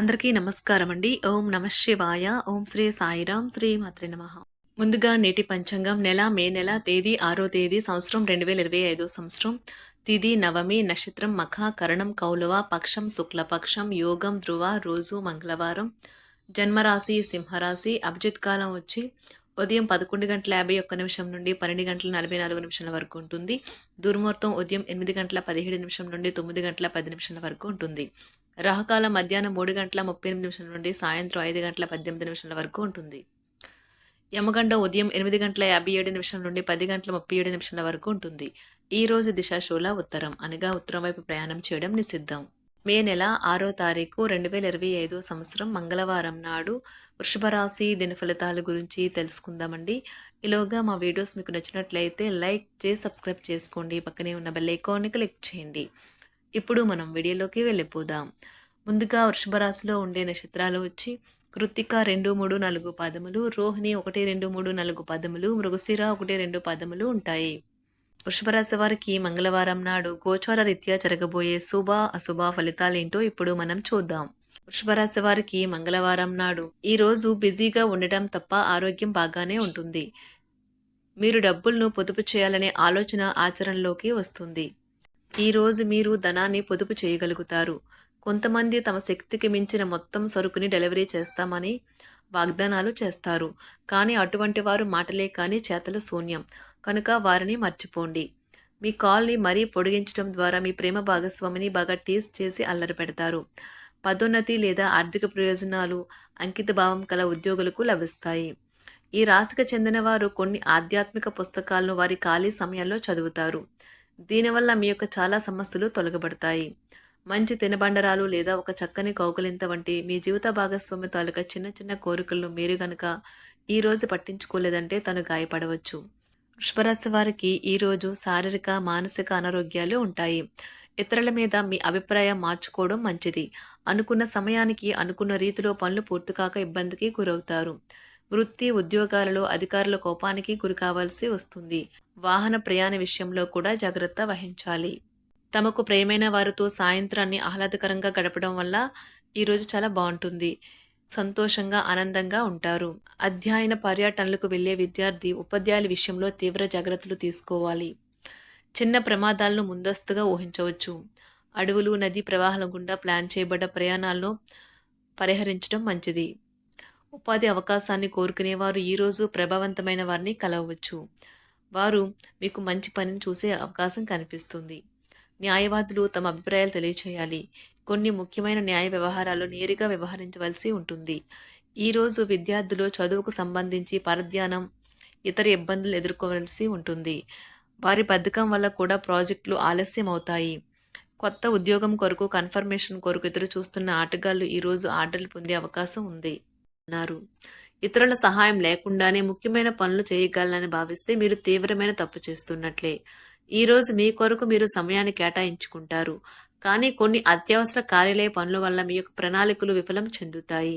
అందరికీ నమస్కారం అండి ఓం నమ శివాయ. ఓం శ్రీ సాయిరాం శ్రీ మాత్రి నమ. ముందుగా నేటి పంచాంగం నెల మే నెల తేదీ ఆరో తేదీ సంవత్సరం రెండు వేల ఇరవై ఐదో సంవత్సరం. తిది నవమి నక్షత్రం మఖ కరణం కౌలవ పక్షం శుక్లపక్షం యోగం ధ్రువ రోజు మంగళవారం. జన్మరాశి సింహరాశి అభిజిత్ కాలం వచ్చి ఉదయం పదకొండు గంటల యాభై ఒక్క నిమిషం నుండి పన్నెండు గంటల నలభై నాలుగు నిమిషాల వరకు ఉంటుంది. దుర్ముహూర్తం ఉదయం ఎనిమిది గంటల పదిహేడు నిమిషం నుండి తొమ్మిది గంటల పది నిమిషాల వరకు ఉంటుంది. రాహుకాలం మధ్యాహ్నం మూడు గంటల ముప్పై ఎనిమిది నిమిషం నుండి సాయంత్రం ఐదు గంటల పద్దెనిమిది నిమిషాల వరకు ఉంటుంది. యమగండ ఉదయం ఎనిమిది గంటల యాభై ఏడు నిమిషం నుండి పది గంటల ముప్పై ఏడు నిమిషాల వరకు ఉంటుంది. ఈ రోజు దిశాశూల ఉత్తరం. అనగా ఉత్తరం వైపు ప్రయాణం చేయడం నిషిద్ధం. మే నెల ఆరో తారీఖు రెండు వేల ఇరవై ఐదో సంవత్సరం మంగళవారం నాడు వృషభ రాశి దిన ఫలితాల గురించి తెలుసుకుందామండి. ఇలాగా మా వీడియోస్ మీకు నచ్చినట్లయితే లైక్ చేసి సబ్స్క్రైబ్ చేసుకోండి. పక్కనే ఉన్న బెల్ ఐకాన్ని క్లిక్ చేయండి. ఇప్పుడు మనం వీడియోలోకి వెళ్ళిపోదాం. ముందుగా వృషభ రాశిలో ఉండే నక్షత్రాలు వచ్చి కృత్తిక రెండు మూడు నాలుగు పదములు రోహిణి ఒకటి రెండు మూడు నాలుగు పదములు మృగశిర ఒకటి రెండు పదములు ఉంటాయి. వృషభ రాశి వారికి మంగళవారం నాడు గోచార రీత్యా జరగబోయే శుభ అశుభ ఫలితాలేంటో ఇప్పుడు మనం చూద్దాం. వృషభరాశి వారికి మంగళవారం నాడు. ఈ రోజు బిజీగా ఉండటం తప్ప ఆరోగ్యం బాగానే ఉంటుంది. మీరు డబ్బులను పొదుపు చేయాలనే ఆలోచన ఆచరణలోకి వస్తుంది. ఈ రోజు మీరు ధనాన్ని పొదుపు చేయగలుగుతారు. కొంతమంది తమ శక్తికి మించిన మొత్తం సరుకుని డెలివరీ చేస్తామని వాగ్దానాలు చేస్తారు. కానీ అటువంటి వారు మాటలే కానీ చేతల శూన్యం. కనుక వారిని మర్చిపోండి. మీ కాల్ని మరీ పొడిగించడం ద్వారా మీ ప్రేమ భాగస్వామిని బాగా టేస్ట్ చేసి అల్లరి పెడతారు. పదోన్నతి లేదా ఆర్థిక ప్రయోజనాలు అంకిత భావం కల ఉద్యోగులకు లభిస్తాయి. ఈ రాశికి చెందిన వారు కొన్ని ఆధ్యాత్మిక పుస్తకాలను వారి ఖాళీ సమయాల్లో చదువుతారు. దీనివల్ల మీ యొక్క చాలా సమస్యలు తొలగబడతాయి. మంచి తినబండరాలు లేదా ఒక చక్కని కౌకలింత వంటి మీ జీవిత భాగస్వామి తాలూకా చిన్న చిన్న కోరికలను మీరు గనక ఈరోజు పట్టించుకోలేదంటే తను గాయపడవచ్చు. వృషభరాశి వారికి ఈరోజు శారీరక మానసిక అనారోగ్యాలు ఉంటాయి. ఇతరుల మీద మీ అభిప్రాయం మార్చుకోవడం మంచిది. అనుకున్న సమయానికి అనుకున్న రీతిలో పనులు పూర్తి కాక ఇబ్బందికి గురవుతారు. వృత్తి ఉద్యోగాలలో అధికారుల కోపానికి గురి కావాల్సి వస్తుంది. వాహన ప్రయాణ విషయంలో కూడా జాగ్రత్త వహించాలి. తమకు ప్రేమైన వారితో సాయంత్రాన్ని ఆహ్లాదకరంగా గడపడం వల్ల ఈరోజు చాలా బాగుంటుంది. సంతోషంగా ఆనందంగా ఉంటారు. అధ్యయన పర్యటనలకు వెళ్ళే విద్యార్థి ఉపాధ్యాయుల విషయంలో తీవ్ర జాగ్రత్తలు తీసుకోవాలి. చిన్న ప్రమాదాలను ముందస్తుగా ఊహించవచ్చు. అడవులు నదీ ప్రవాహాల గుండా ప్లాన్ చేయబడ్డ ప్రయాణాలను పరిహరించడం మంచిది. ఉపాధి అవకాశాన్ని కోరుకునేవారు ఈరోజు ప్రభావవంతమైన వారిని కలవవచ్చు. వారు మీకు మంచి పనిని చూసే అవకాశం కనిపిస్తుంది. న్యాయవాదులు తమ అభిప్రాయాలు తెలియచేయాలి. కొన్ని ముఖ్యమైన న్యాయ వ్యవహారాలు నేరుగా వ్యవహరించవలసి ఉంటుంది. ఈరోజు విద్యార్థులు చదువుకు సంబంధించి పరధ్యానం ఇతర ఇబ్బందులు ఎదుర్కోవలసి ఉంటుంది. వారి బద్ధకం వల్ల కూడా ప్రాజెక్టులు ఆలస్యం అవుతాయి కొత్త ఉద్యోగం కొరకు కన్ఫర్మేషన్ కొరకు ఎదురు చూస్తున్న ఆటగాళ్ళు ఈరోజు ఆర్డర్లు పొందే అవకాశం ఉంది అన్నారు. ఇతరుల సహాయం లేకుండానే ముఖ్యమైన పనులు చేయగలనని భావిస్తే మీరు తీవ్రమైన తప్పు చేస్తున్నట్లే. ఈరోజు మీ కొరకు మీరు సమయాన్ని కేటాయించుకుంటారు. కానీ కొన్ని అత్యవసర కార్యాలయ పనుల వల్ల మీ యొక్క ప్రణాళికలు విఫలం చెందుతాయి.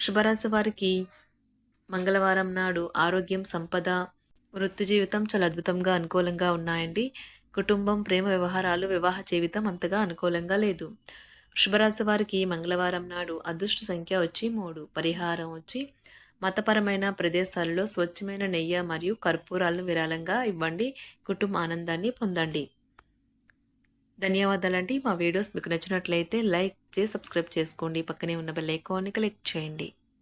వృషభరాశి వారికి మంగళవారం నాడు ఆరోగ్యం సంపద వృత్తి జీవితం చాలా అద్భుతంగా అనుకూలంగా ఉన్నాయండి. కుటుంబం ప్రేమ వ్యవహారాలు వివాహ జీవితం అంతగా అనుకూలంగా లేదు. వృషభరాశి వారికి మంగళవారం నాడు అదృష్ట సంఖ్య వచ్చి మూడు. పరిహారం వచ్చి మతపరమైన ప్రదేశాలలో స్వచ్ఛమైన నెయ్యి మరియు కర్పూరాలను విరాళంగా ఇవ్వండి. కుటుంబ ఆనందాన్ని పొందండి. ధన్యవాదాలండి. మా వీడియోస్ మీకు నచ్చినట్లయితే లైక్ చేసి సబ్స్క్రైబ్ చేసుకోండి. పక్కనే ఉన్న బెల్ ఐకాన్ని క్లిక్ చేయండి.